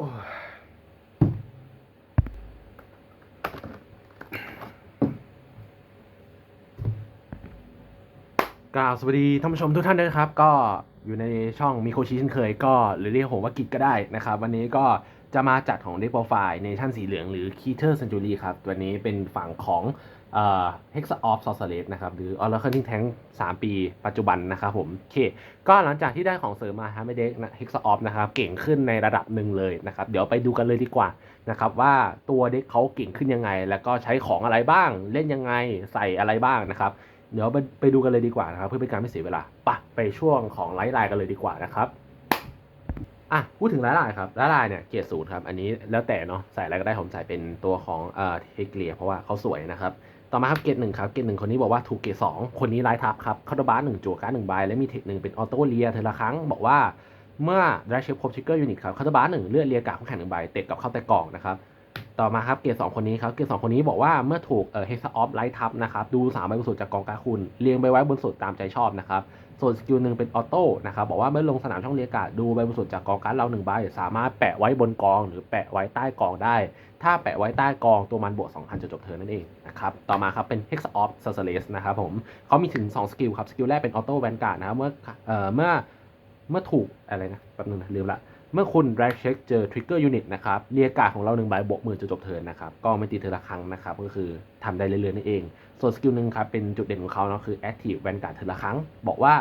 กล่าวสวัสดีท่านผู้ชมทุกท่านด้วยนะครับ ก็อยู่ในช่องมิโคชิเช่นเคยก็หรือเรียกผมว่ากิจก็ได้นะครับ วันนี้ก็จะมาจัดของเด็กโปรไฟล์ในชั้นสีเหลืองหรือ Keter Century ครับ วันนี้เป็นฝั่งของ เอ่อ Hexa of Sorceress นะครับหรือ Oracle Think Tank 3ปีปัจจุบันนะครับผมโอเคก็หลังจากที่ได้ของเสริมมาฮะไม่เด็กนะ Hexa of นะครับเก่งขึ้นในระดับหนึ่งเลยนะครับเดี๋ยวไปดูกันเลยดีกว่านะครับว่าตัวเด็กเขาเก่งขึ้นยังไง แล้วก็ใช้ของอะไรบ้าง เล่นยังไงใส่อะไรบ้างนะครับเดี๋ยวไปไปดูกันเลยดีกว่านะครับเพื่อเป็นการไม่เสียเวลาปะไปช่วงของไลฟ์ไลน์กันเลยดีกว่านะครับอะพูดถึงไลฟ์ไลน์ครับไลฟ์ไลน์เนี่ยเกียรติศูนย์ครับอันนี้แล้วแต่เนาะใส่อะไรก็ได้ผมใส่เป็นตัวของเอ่อเทเกลียเพราะว่าเขาสวยนะครับ ต่อมาครับเกตหนึ่งครับเกตหนึ่งคนนี้บอกว่าถูกเกตสองคนนี้ไลท์ทับครับคาร์ดบาร์หนึ่งจั่วการ์ดหนึ่งใบและมีเทคหนึ่งเป็นออโต้เลียเทอละครั้งบอกว่าเมื่อได้เชฟครบชิกเกอร์ยูนิตครับคาร์ดบาร์หนึ่งเลือดเลียกากคู่แข่งหนึ่งใบเตะกับเข้าแต่กล่องนะครับ ต่อมาครับเกียร์สองคนนี้ครับเกียร์สองคนนี้บอกว่าเมื่อถูกเอ่อเฮกซ์ออฟไลท์ทับนะครับดูสามใบบนสุดจากกองการดคุณเรียงไปไว้บนสุดตามใจชอบนะครับส่วนสกิลหนึ่งเป็นออโต้นะครับบอกว่าเมื่อลงสนามช่องเรียกการดูใบบนสุดจากกองการดเราหนึ่งใบสามารถแปะไว้บนกอง หรือแปะไว้ใต้กองได้ ถ้าแปะไว้ใต้กองตัวมันบวก2,000จะจบเทิร์นนั่นเองนะครับต่อมาครับเป็น Hex of s o r c e r e s s นะครับผมเขามีถึง 2 สกิลครับสกิลแรกเป็นออโต้แวนการ์ดนะครับเมื่อเอ่อเมื่อเมื่อถูกอะไรนะแป๊บนึงนะลืมละ เมื่อคุณแร็กเช็คเจอทริกเกอร์ยูนิตนะครับเรียกการของเราหนึ่งใบบวกหมื่นจะจบเทินนะครับก็ไม่ตีเธอละครั้งนะครับ ก็คือทำได้เรื่อยๆนั่นเอง ส่วนสกิลหนึ่งครับ เป็นจุดเด่นของเขาเนาะคือแอคทีฟแวนการ์ดเธอละครั้ง บอกว่า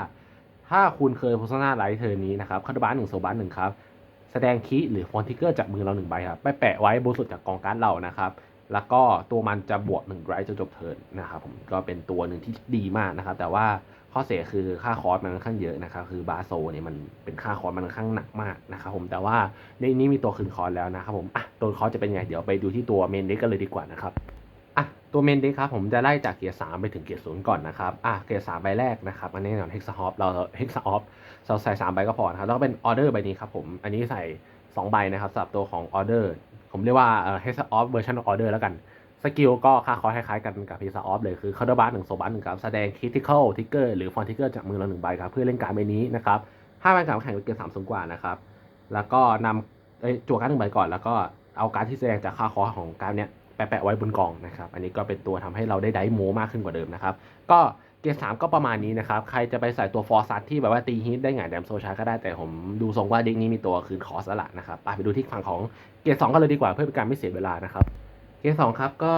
ถ้าคุณเคยโฆษณาไลท์เธอนี้นะครับคาร์ดบานหนึ่งโซบาร์หนึ่งครับ แสดงคีย์หรือฟอนติเกอร์จากมือเราหนึ่งใบครับไปแปะไว้บนสุดจากกองการ์ดเรานะครับ แล้วก็ตัวมันจะบวกหนึ่งไรจะจบเทิร์นนะครับผมก็เป็นตัวหนึ่งที่ดีมากนะครับ แต่ว่าข้อเสียคือค่าคอร์สมันค่อนข้างเยอะนะครับ คือบาโซเนี่ยมันเป็นค่าคอร์สมันค่อนข้างหนักมากนะครับผมแต่ว่าในนี้มีตัวคืนคอร์สแล้วนะครับผมอะตัวคอร์สจะเป็นไงเดี๋ยวไปดูที่ตัวเมนเด็กกันเลยดีกว่านะครับอะตัวเมนเด็กครับผมจะไล่จากเกียร์สามไปถึงเกียร์ศูนย์ก่อนนะครับอะเกียร์สามใบแรกนะครับอันนี้ก่อนเฮกซ์ฮอปเราเฮกซ์ออฟเราใส่สามใบก็พอนะครับแล้วก็เป็นออเดอร์ใบนี้ครับผมอันนี้ใส่สองใบนะครับสำหรับตัวของออเดอร์ ผมเรียกว่าเอ่อเฮกซ์ออฟเวอร์ชันออเดอร์แล้วกัน สกิลก็ค่าคอคล้ายๆกันกับพีซาออฟเลยคือคาร์ดบาร์หนึ่งโซบัสหนึ่งครับแสดงค r ิ t ิคอลทิกเกอร์หรือฟอนทิกเกอร์จากมือเราหนึ่งใบครับ เพื่อเล่นการ์ดใบนี้นะครับห้าใบการดแข่งเป็นเกียร์สามสูงกว่านะครับ แล้วก็นำเอ้จั่วการ์ดหนึ่งใบก่อน แล้วก็เอาการ์ดที่แสดงจากค่าคอของการ์ดเนี้ยแปะๆไว้บนกองนะครับ อันนี้ก็เป็นตัวทำให้เราได้ไดโมมากขึ้นกว่าเดิมนะครับ ก็ เกร์สามก็ประมาณนี้นะครับ ใครจะไปใส่ตัวฟอร์ซัตที่แบบว่าตีฮิตได้ไงแดมโซชาก็ได้แต่ผมดูทรงว่าเด็กนี้มีตัวคืนคอสละนะครับไปไปดูที่ฝั่งของเกร์สองกันเลยดีกว่าเพื่อเป็นการไม่เสียเวลานะครับ เกมสองครับก็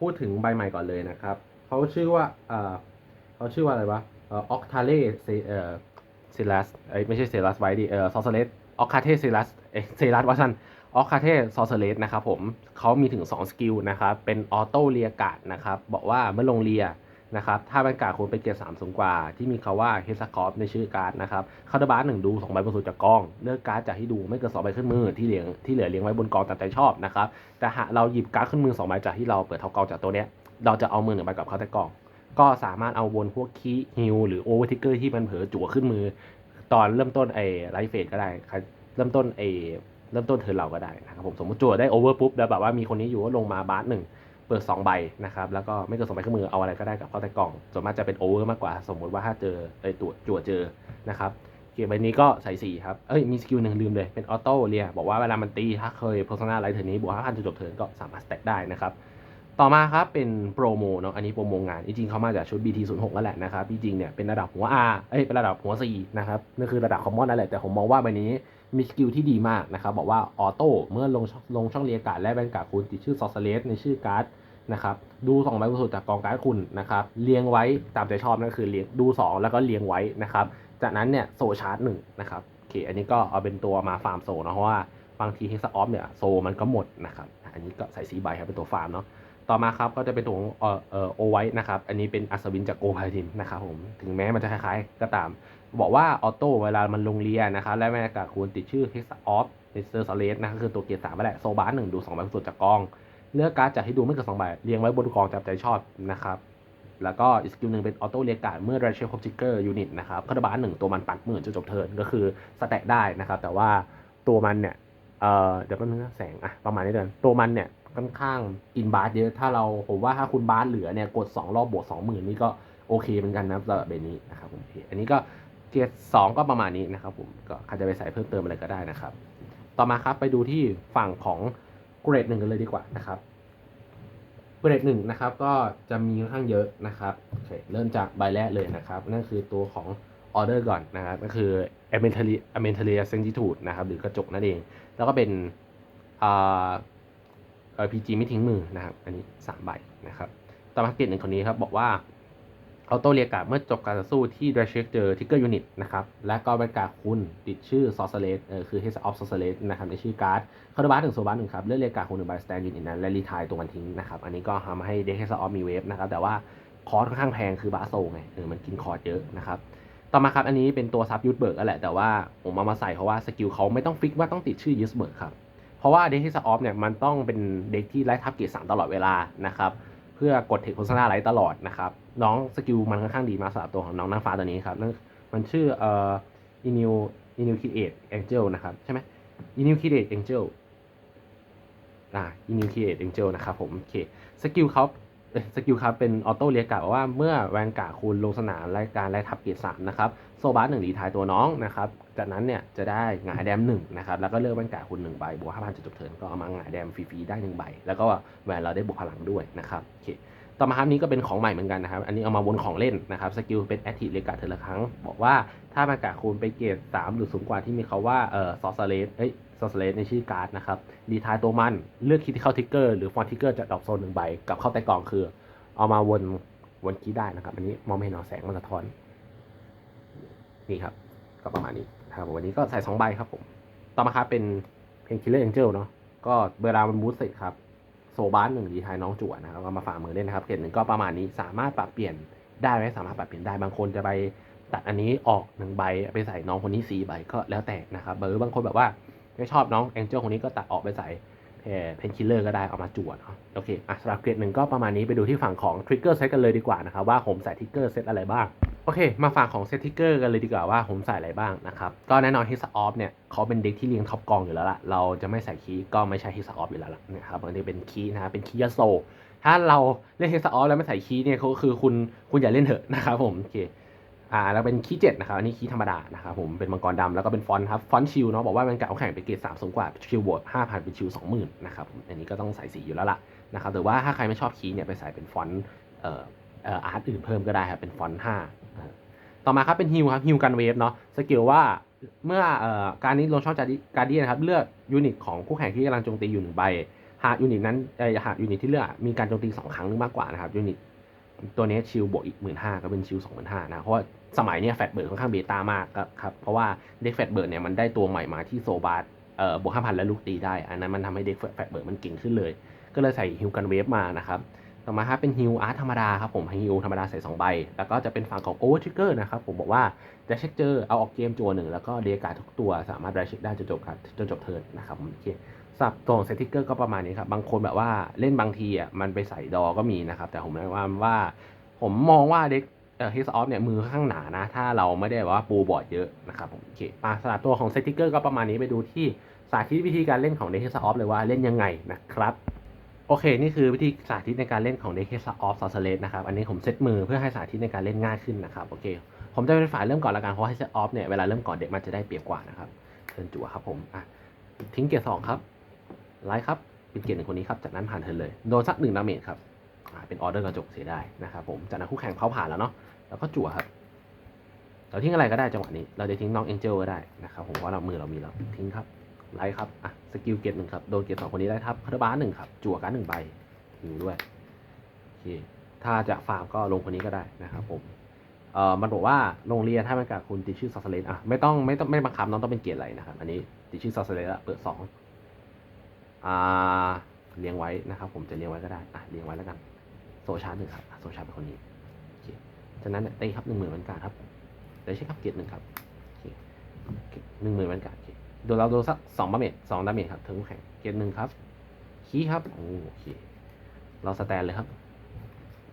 พูดถึงใบใหม่ก่อนเลยนะครับเขาชื่อว่าเออเขาชื่อว่าอะไรวะเอ่อออกทาเล่เอ่อเซลัสเอ้ยไม่ใช่เซลัสไว้ดิเอ่อซอสเลสออกคาเทเซลัสเอ้เซลัสว่าชันออกคาเทซอสเลสนะครับผมเขามีถึง 2 สกิลนะครับเป็นออโต้เลียกาดนะครับบอกว่าเมื่อลงเลีย นะครับถ้าเป็นการ์ดคุณเป็นเกียร์สามสูงกว่า ที่มีคาว่าเฮสคอฟในชื่อการ์ดนะครับคาร์ดบาร์หนึ่งดูสองใบบนสุดจากกอง เลือกการ์ดจากที่ดูไม่เกินสองใบขึ้นมือที่เหลือที่เหลือเลี้ยงไว้บนกองตามใจชอบนะครับแต่หากเราหยิบการ์ดขึ้นมือสองใบจากที่เราเปิดเท้ากองจากตัวเนี้ยเราจะเอามือหนึ่งใบกับเข้าแต่กอง ก็สามารถเอาวนพวกคีฮิลหรือโอเวอร์ทิกเกอร์ที่มันเผลอจั่วขึ้นมือ ตอนเริ่มต้นไอ้ไลฟ์เฟสก็ได้ครเริ่มต้นไอ้เริ่มต้นเทิร์นเราก็ได้นะครับผมสมมติจั่วได้โอเวอร์ปุ๊บแล้วแบบว่ามีคนนี้อยู่ก็ลงมาบาร์หนึ่ง เปิดสองใบนะครับแล้วก็ไม่เกินสองใบขึ้นมือเอาอะไรก็ได้กับเข้าแต่กล่องส่วนมากจะเป็นโอเวอร์มากกว่า สมมติว่าถ้าเจอไอตัวจั่วเจอนะครับเกมใบนี้ก็ใส่สี่ครับเอ้ยมีสกิลหนึ่งลืมเลยเป็นออโต้เรียบอกว่าเวลามันตีถ้าเคยโ e ร s นาไลท์เทอร์นี้บวกห้าพันจะจบเทิร์นก็สามารถสแต็กได้นะครับต่อมาครับเป็นโปรโมเนาะอันนี้โปรโมงาน จริงๆเขามาจากชุด BT06 นั่นแหละนะครับจริงๆเนี่ยเป็นระดับหัว R เอ้ยเป็นระดับหัว C นะครับนั่นคือระดับคอมมอนนั่นแหละแต่ผมมองว่าใบนี้ มีสกิลที่ดีมากนะครับ บอกว่าออโต้เมื่อลงลงช่องเรียการและแบนการ์ดคุณติดชื่อซอสเลสในชื่อการ์ดนะครับดูสองใบสุดจากกองการ์ดคุณนะครับเรียงไว้ตามใจชอบนั่นคือเรียงดูสองแล้วก็เรียงไว้นะครับจากนั้นเนี่ยโซชาร์จหนึ่งนะครับโอเคอันนี้ก็เอาเป็นตัวมาฟาร์มโซนะเพราะว่าบางทีเฮกซ์ออฟเนี่ยโซมันก็หมดนะครับอันนี้ก็ใส่สีใบครับเป็นตัวฟาร์มเนาะต่อมาครับก็จะเป็นตัวของเอ่อเอ่อโอไว้นะครับอันนี้เป็นอัศวินจากโกพาทินนะครับผมถึงแม้มันจะคล้ายๆก็ตาม บอกว่าออโต้เวลามันลงเรียนะครับและแม่กาคูณติดชื่อเฮกซ์ออฟเนเซอร์ซเลสนะคือตัวเกียร์สามไปแหละโซบาร์หนึ่งดูสองใบสุดจากกอง เลือกการ์ดจากที่ดูไม่เกินสองใบเรียงไว้บนกองจับใจชอบนะครับแล้วก็อีกสกิลหนึ่งเป็นออโต้เรียกการ์ดเมื่อ r a c h e l ครบทิกเกอร์ยูนิตนะครับคาร์บาร์หนึ่งตัวมันปัดหมื่นจะจบเทิร์นก็คือสแต็กได้นะครับแต่ว่าตัวมันเนี่ยเอ่อเดี๋ยวแป๊บนึงนะแสงอะประมาณนี้เดินตัวมันเนี่ยค่อนข้างกินบาสเยอะถ้าเราผมว่าถ้าคุณบาสเหลือเนี่ยกด 2 รอบบวกสองหมื่นนี่ก็โอเคเหมือนกันนะสำหรับเบนี้นะครับผมอันนี้ก็ เกียร์สองก็ประมาณนี้นะครับผมก็ใครจะไปใส่เพิ่มเติมอะไรก็ได้นะครับ ต่อมาครับไปดูที่ฝั่งของเกรดหนึ่งกันเลยดีกว่านะครับเกรดหนึ่งนะครับก็จะมีค่อนข้างเยอะนะครับโอเคเริ่มจากใบแรกเลยนะครับ นั่นคือตัวของออเดอร์ก่อนนะครับก็คือ a m e n t a l i a m e n t a l i a Sentitude นะครับหรือกระจกนั่นเอง แล้วก็เป็นอ่า RPG ไม่ทิ้งมือนะครับ อันนี้ 3 ใบนะครับ ต่อมาเกตหนึ่งคนนี้ครับ บอกว่า ออโต้เรียกาเมื่อจบการต่อสู้ที่ d r a g e เจอทิกเกอร์ยูนิตนะครับ และก็เป็นการคุณติดชื่อ Sorceress เออคือ Head of s o r c e r e s นะครับในชื่อการ์ดคาร์บาร์หนึ่งโซบาร์หนึ่งครับ เลือกเรียกาคุณหนึ่งใบสแตนยูนิตนั้น และรีทายตัวมันทิ้งนะครับ อันนี้ก็ทำให้เด็ก Head of มีเวฟนะครับ แต่ว่าคอร์สค่อนข้างแพงคือบาโซไงเออมันกินคอร์สเยอะนะครับต่อมาครับอันนี้เป็นตัวซับยูทเบิร์กแหละแต่ว่าผมเอามาใส่เพราะว่าสกิลเขาไม่ต้องฟิกว่าต้องติดชื่อยูสเบิร์กครับเพราะว่าเด็กที่สออฟเนี่ยมันต้องเป็นเด็กที่ไล่ทับเกียร์สามตลอดเวลานะครับเพื่อกดเทคโฆษณาไลท์ตลอดนะครับ น้องสกิลมันค่อนข้างดีมาสำหรับตัวของน้องนางฟ้าตัวนี้ครับนั่นมันชื่อเอ่ออินิวอินิวคิเอตแองเจลนะครับใช่ไหมอินิวคิเอตแองเจลอ่าอินิวคิเอตแองเจลนะครับผมโอเคสกิลเขาสกิลครับเป็นออโต้เรียกกะว่าเมื่อแวนกาคุณลงสนามรายการไล่ทับเกียร์สามนะครับโซบาร์หนึ่งดีทายตัวน้องนะครับจากนั้นเนี่ยจะได้หงายแดมหนึ่งนะครับแล้วก็เลือกแวนกาคุณหนึ่งใบบวกห้าพันจุดจบเทิร์นก็เอามาหงายแดมฟรีๆได้หนึ่งใบ แล้วก็แหวนเราได้บวกพลังด้วยนะครับโอเค ต่อมาครับนี้ก็เป็นของใหม่เหมือนกันนะครับ อันนี้เอามาวนของเล่นนะครับ สกิลเป็นแอคทีฟเลกาเทอละครั้ง บอกว่าถ้าแว่นกาคุณไปเกรดสามหรือสูงกว่าที่มีเขาว่าเอ่อซอสเลสเอ้ยซอสเลสในชื่อการ์ดนะครับ ดีทายตัวมัน เลือกคิดที่เข้าทิกเกอร์หรือฟอนทิกเกอร์จากดอกโซนหนึ่งใบ กับเข้าใต้กล่องคือ เอามาวนวนคีย์ได้นะครับ อันนี้มองไม่เห็นหรอแสงมันสะท้อน นี่ครับ ก็ประมาณนี้ครับวันนี้ก็ใส่สองใบครับผม ต่อมาครับเป็นเพนคิลเลอร์แองเจิลเนาะ ก็เวลามันบูสต์เสร็จครับ โซบาร์หนึ่งดีทายน้องจั่วนะครับก็มาฝากมือเล่นนะครับเกรดหนึ่งก็ประมาณนี้สามารถปรับเปลี่ยนได้ไหมสามารถปรับเปลี่ยนได้บางคนจะไปตัดอันนี้ออกหนึ่งใบไปใส่น้องคนนี้สี่ใบก็แล้วแต่นะครับหรือบางคนแบบว่าไม่ชอบน้องแองเจิลคนนี้ก็ตัดออกไปใส่เพนคิลเลอร์ก็ได้เอามาจวดเนาะโอเคอะสำหรับเกรดหนึ่งก็ประมาณนี้ไปดูที่ฝั่งของทริกเกอร์เซตกันเลยดีกว่านะครับว่าผมใส่ทริกเกอร์เซตอะไรบ้าง โอเค มาฝั่งของเซตทริกเกอร์กันเลยดีกว่าว่าผมใส่อะไรบ้างนะครับ ก็แน่นอนฮิสออฟเนี่ยเขาเป็นเด็กที่เลี้ยงท็อปกองอยู่แล้วล่ะ เราจะไม่ใส่คีย์ก็ไม่ใช่ฮิสออฟอยู่แล้วล่ะนะครับอันนี้เป็นคีย์นะครับเป็นคีย์ยาโซ ถ้าเราเล่นฮิสออฟแล้วไม่ใส่คีย์เนี่ยก็คือคุณคุณอย่าเล่นเถอะนะครับผมโอเคอ่าแล้วเป็นคีย์เจ็ดนะครับอันนี้คีย์ธรรมดานะครับผมเป็นมังกรดำแล้วก็เป็นฟอนต์ครับฟอนต์ชิลเนาะบอกว่ามันเกะเอาแข่งไปเกรดสามสูงกว่าชิลบวกห้าพันเป็นชิลสองหมื่นนะครับผมอันนี้ก็ต้องใส่สีอยู่แล้วล่ะนะครับแต่ว่าถ้าใครไม่ชอบคีเนี่ยไปใส่เป็นฟอนต์เอ่ออาร์ตอื่นเพิ่มก็ได้ครับเป็นฟอนต์ห้า ต่อมาครับเป็นฮิวครับฮิวกันเวฟเนาะสกิลว่าเมื่อออการนี้ลงช่องการเดียนะครับเลือกยูนิตของคู่แข่งที่กำลังโจมตีอยู่หนึ่งใบหากยูนิตนั้นหากยูนิตที่เลือกมีการโจมตีสองครั้งหรือมากกว่านะครับยูนิตตัวนี้ชิลบวกอีกหมื่นห้าก็เป็นชิลสองหมื่นห้านะเพราะว่าสมัยเนี้ยแฟตเบิร์ดค่อนข้างเบต้ามากครับเพราะว่าเด็กแฟตเบิร์ดเนี่ยมันได้ตัวใหม่มาที่โซบาร์เอ่อบวกห้าพันและลูกตีได้ อันนั้นมันทำให้เด็กแฟตเบิร์ดมันเก่งขึ้นเลย ก็เลยใส่ฮิวกันเวฟมานะครับ ต่อมาครับเป็นฮิวอาร์ตธรรมดาครับผมฮิวธรรมดาใส่2ใบ แล้วก็จะเป็นฝั่งของโอเวอร์ทริกเกอร์นะครับผมบอกว่าจะเช็คเจอเอาออกเกมจัวหนึ่งแล้วก็เดการทุกตัวสามารถไดเช็คได้จนจบครับจนจบเทิร์นนะครับผมโอเคสับตัวของเซติกเกอร์ก็ประมาณนี้ครับบางคนแบบว่าเล่นบางทีอะมันไปใส่ดอก็มีนะครับ แต่ผมแนะนำว่า ผมมองว่าเด็กเอ่อ Heads Off เนี่ยมือค่อนข้างหนานะ ถ้าเราไม่ได้ว่าปูบอร์ดเยอะนะครับผมโอเคมาสำหรับตัวของเซตติกเกอร์ก็ประมาณนี้ไปดูที่สาธิตวิธีการเล่นของเด็ก Heads Off เลยว่าเล่นยังไงนะครับ โอเค นี่คือวิธีสาธิตในการเล่นของเด็ก Heads Off s o r c e r e s นะครับ อันนี้ผมเซตมือเพื่อให้สาธิตในการเล่นง่ายขึ้นนะครับ โอเค ผมจะเป็นฝ่ายเริ่มก่อนละกัน เพราะ Heads Off เนี่ยเวลาเริ่มก่อนเด็กมันจะได้เปรียบกว่านะครับเทินจั่วครับผมอะทิ้งเกียร์สองครับ ไลท์ครับเป็นเกียร์หนึ่งคนนี้ครับ จากนั้นผ่านเทินเลย โดนสักหนึ่งดาเมจครับอ่าเป็นออเดอร์กระจกเสียได้นะครับผม จากนั้นคู่แข่งเขาผ่านแล้วเนาะ แล้วก็จั่วครับเราทิ้งอะไรก็ได้จังหวะนี้ เราจะทิ้งน้องเอ็นเจลก็ได้นะครับ ผมเพราะเรามือเรามีแล้วทิ้งครับ ไลท์ครับ อะ สกิลเกียร์หนึ่งครับ โดนเกียร์สองคนนี้ได้ครับคาร์บาหนึ่งครับ จั่วการหนึ่งใบหิวด้วยโอเคถ้าจะฟาร์มก็ลงคนนี้ก็ได้นะครับผม เอ่อ มันบอกว่าโรงเรียนถ้ามันกับคุณติดชื่อซอสเลนอะ ไม่ต้องไม่ต้องไม่บังคับน้องต้องเป็นเกียร์อะไรนะครับ อันนี้ติดชื่อซอสเลนละเปิดสองอ่า เลี้ยงไว้นะครับ ผมจะเลี้ยงไว้ก็ได้ อะ เลี้ยงไว้แล้วกัน โซชาร์หนึ่งครับอะโซชาร์เป็นคนนี้โอเคจากนั้นเตีครับหนึ่งหมื่นวันการครับเดี๋ยวใช้ครับเกียรติหนึ่งครับโอเคหนึ่งหมื่นวันการโอเค โดนเราโดนสักสองดาเมจสองดาเมจครับถึงแข่งเกรติหนึ่งครับคีย์ครับโอเคเราสแตนเลยครับ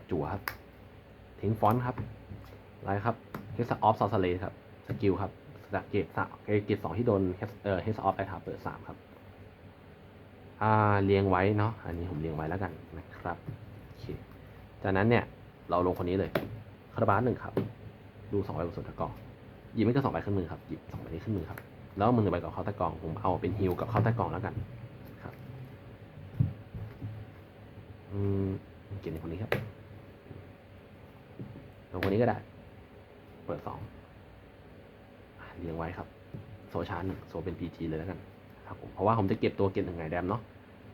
จั่วครับ ทิ้งฟอนต์ครับไลท์ครับเฮสออฟซอสเลครับสกิลครับจากเกตสามเกตสองที่โดนเฮสเอ่อเฮสออฟไอทาเปิดสามครับอ่าเรียงไว้เนาะอันนี้ผมเรียงไว้แล้วกันนะครับโอเคจากนั้นเนี่ยเราลงคนนี้เลยคาราบาสหนึ่งครับ ดูสองใบบนส่วนตะกอหยิบไม่เกินสองใบขึ้นมือครับหยิบสองใบนี้ขึ้นมือครับ แล้วมือหนึ่งใบกับเข้าใต้กล่องผมเอาเป็นฮิลกับเข้าใต้กล่องแล้วกันครับอืมเกียรติคนนี้ครับลงคนนี้ก็ได้ เปิดสองเรียงไว้ครับ โซชาร์หนึ่งโซเป็นพีจีเลยแล้วกันครับผมเพราะว่าผมจะเก็บตัวเก็บหนึ่งไงแดมเนาะ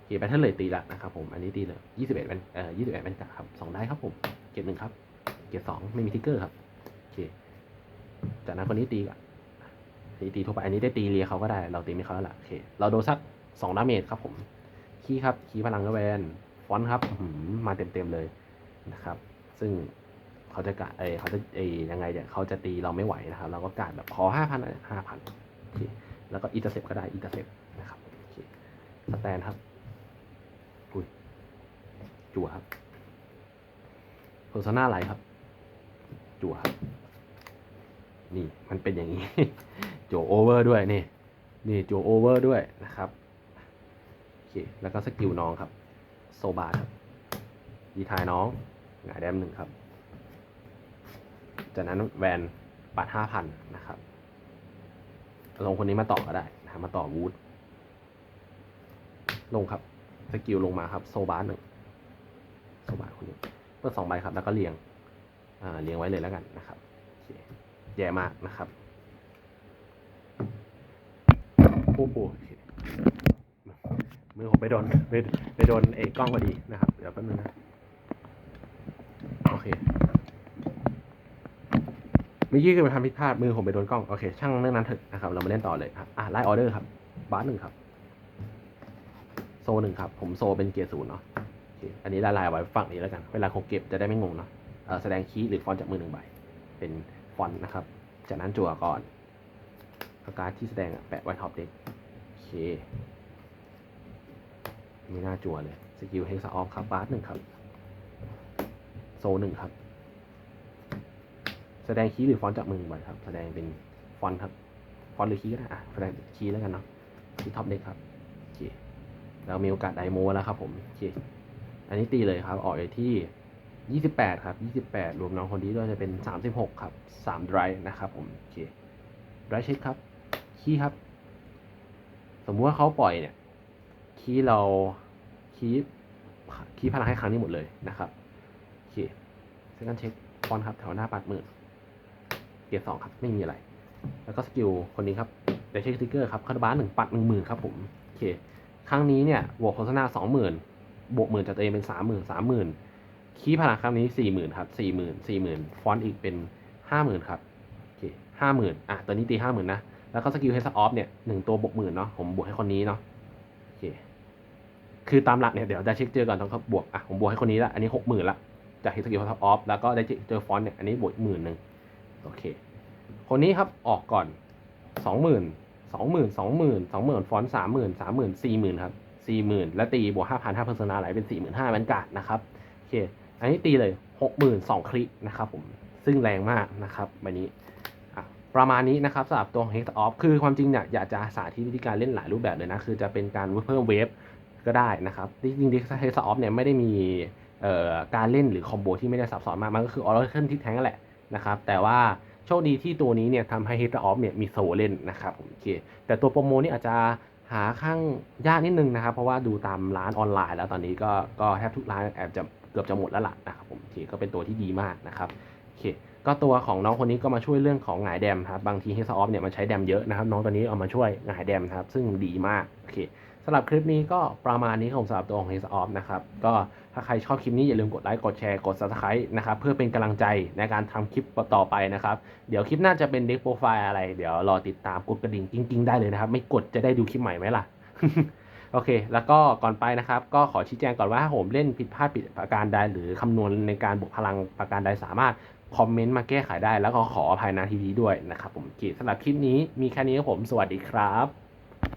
เก็บไปท่านเลยตีละนะครับผมอันนี้ตีเลยยี่สิบเอ็ดเป็นเอ่อยี่สิบเอ็ดเป็นกะครับสองได้ครับผมเก็บหนึ่งครับ เก็บสองไม่มีทิกเกอร์ครับโอเคจากนั้นคนนี้ตีก่อน อันนี้ตีทั่วไปอันนี้ได้ตีเลียเขาก็ได้ เราตีไม่เขาแล้วล่ะโอเค เราโดนสักสองดาเมจครับผมคีครับคีพลังกระแวนฟอนต์ครับอื้อหือมาเต็มๆเลยนะครับ ซึ่งเขาจะกะเอเขาจะเอยังไงเนี่ยเขาจะตีเราไม่ไหวนะครับ เราก็กาดแบบขอห้าพันห้าพันโอเคแล้วก็อีเตอร์เซปก็ได้อีเตอร์เซปนะครับโอเคสแตนครับอุ้ยจั่วครับเพอร์ซนาไลครับ จั่วครับ นี่มันเป็นอย่างนี้ จั่วโอเวอร์ด้วยนี่นี่โจวโอเวอร์ด้วยนะครับโอเคแล้วก็สกิลน้องครับ โซบาครับดีทายน้องหงายแดมหนึ่งครับ จากนั้นแวนปัดห้าพันนะครับ ลงคนนี้มาต่อก็ได้นะมาต่อวูดลงครับสกิลลงมาครับ โซบาหนึ่งโซบาคนนี้เปิดสองใบครับ แล้วก็เรียงอ่าเรียงไว้เลยแล้วกันนะครับโอเคแย่มากนะครับ โอ้โหมือผมไปโดนไปไปโดนเอกกล้องพอดีนะครับ เดี๋ยวแป๊บนึงนะ โอเคเมื่อกี้คือไปทำผิดพลาดมือผมไปโดนกล้อง โอเค ช่างเรื่องนั้นเถอะนะครับ เรามาเล่นต่อเลยครับ อะไล่ออเดอร์ครับ บาสหนึ่งครับ โซหนึ่งครับ ผมโซเป็นเกียร์ศูนย์เนาะโอเคอันนี้ละลายไว้ฝั่งนี้แล้วกัน เวลาเขาเก็บจะได้ไม่งงเนาะแสดงคีย์หรือฟอนต์จากมือหนึ่งใบ เป็นฟอนต์นะครับ จากนั้นจั่วก่อน การดที่แสดงอะแปะไว้ท็อปเด็กโอเคไม่น่าจั่วเลย สกิลเฮกซาออฟครับบาสหนึ่งครับ โซหนึ่งครับ แสดงคีย์หรือฟอนต์จากมือบ่อยครับ แสดงเป็นฟอนต์ครับ ฟอนต์หรือคีย์ก็ได้อะแสดงคีย์แล้วกันเนาะที่ท็อปเด็กครับโอเคเรามีโอกาสไดโมแล้วครับผมโอเคอันนี้ตีเลยครับ ออกไปที่ 28 ครับ 28 รวมน้องคนนี้ด้วยจะเป็น 36 ครับ3ไดรฟ์นะครับผม โอเคไดรฟ์เช็คครับ คีย์ครับ สมมุติว่าเขาปล่อยเนี่ย คีย์เราคีย์คีย์พลังให้ครั้งนี้หมดเลยนะครับโอเคเซคันเช็คฟอนต์ครับแถวหน้าปัดมือเกียร์สองครับ ไม่มีอะไร แล้วก็สกิลคนนี้ครับเดี๋ยวเช็คสติกเกอร์ครับคาร์บานหนึ่งปัดหนึ่งหมื่นครับผมโอเคครั้งนี้เนี่ยบวกโฆษณาสองหมื่นบวกหมื่นจากตัวเองเป็นสามหมื่นสามหมื่นคีย์พลังครั้งนี้สี่หมื่นครับสี่หมื่นสี่หมื่นฟอนต์อีกเป็นห้าหมื่นครับโอเคห้าหมื่นอะตัวนี้ตีห้าหมื่นนะ แล้วก็สกิลเฮสออฟเนี่ยหนึ่งตัวบวกหมื่นเนาะผมบวกให้คนนี้เนาะโอเคคือตามหลักเนี่ยเดี๋ยวจะเช็คเจอก่อนต้องเขาบวกอะผมบวกให้คนนี้ละอันนี้หกหมื่นละจากเฮสกิลเฮสออฟแล้วก็ได้เจอฟอนต์เนี่ยอันนี้บวกหมื่นหนึ่งโอเค คนนี้ครับออกก่อนสองหมื่นสองหมื่นสองหมื่นสองหมื่นฟอนต์สามหมื่นสามหมื่นสี่หมื่นครับสี่หมื่นแล้วตีบวกห้าพันห้าพันเซนาไหลเป็นสี่หมื่นห้าบรรกาศนะครับโอเคอันนี้ตีเลยหกหมื่นสองคลิกนะครับผมซึ่งแรงมากนะครับใบนี้อะ ประมาณนี้นะครับสำหรับตัว Hex Off คือความจริงเนี่ยอยากจะสาธิตวิธีการเล่นหลายรูปแบบเลยนะ คือจะเป็นการเพิ่มเวฟก็ได้นะครับจริงๆ Hex Off เนี่ยไม่ได้มีการเล่นหรือคอมโบที่ไม่ได้ซับซ้อนมาก มันก็คือ Oracle ที่แทงนั่นแหละนะครับ แต่ว่าโชคดีที่ตัวนี้เนี่ยทำให้ Hex Off เนี่ยมีโซเล่นนะครับผมโอเค แต่ตัวโปรโมนี่อาจจะหาข้างยากนิดนึงนะครับ เพราะว่าดูตามร้านออนไลน์แล้วตอนนี้ก็ก็แทบทุกร้านแอบจะเกือบจะหมดแล้วล่ะนะครับผมโอเคก็เป็นตัวที่ดีมากนะครับโอเค ก็ตัวของน้องคนนี้ก็มาช่วยเรื่องของหงายแดมครับบางทีเฮสออฟเนี่ยมันใช้แดมเยอะนะครับ น้องตัวนี้เอามาช่วยหงายแดมครับ ซึ่งดีมากโอเคสำหรับคลิปนี้ก็ประมาณนี้ของสำหรับตัวของเฮสออฟนะครับ ก็ถ้าใครชอบคลิปนี้อย่าลืมกดไลค์กดแชร์กด subscribe นะครับ เพื่อเป็นกำลังใจในการทำคลิปต่อไปนะครับ เดี๋ยวคลิปหน้าจะเป็นเด็กโปรไฟล์อะไร เดี๋ยวรอติดตามกดกระดิ่งกิ้งๆได้เลยนะครับ ไม่กดจะได้ดูคลิปใหม่ไหมล่ะ โอเค แล้วก็ก่อนไปนะครับ ก็ขอชี้แจงก่อนว่าถ้าผมเล่นผิดพลาดผิดประการใดหรือคำนวณในการบวกพลังประการใดสามารถ คอมเมนต์มาแก้ไขได้แล้วก็ขออภัยนาทีนี้ด้วยนะครับผมโอเคสำหรับคลิปนี้มีแค่นี้ครับผมสวัสดีครับ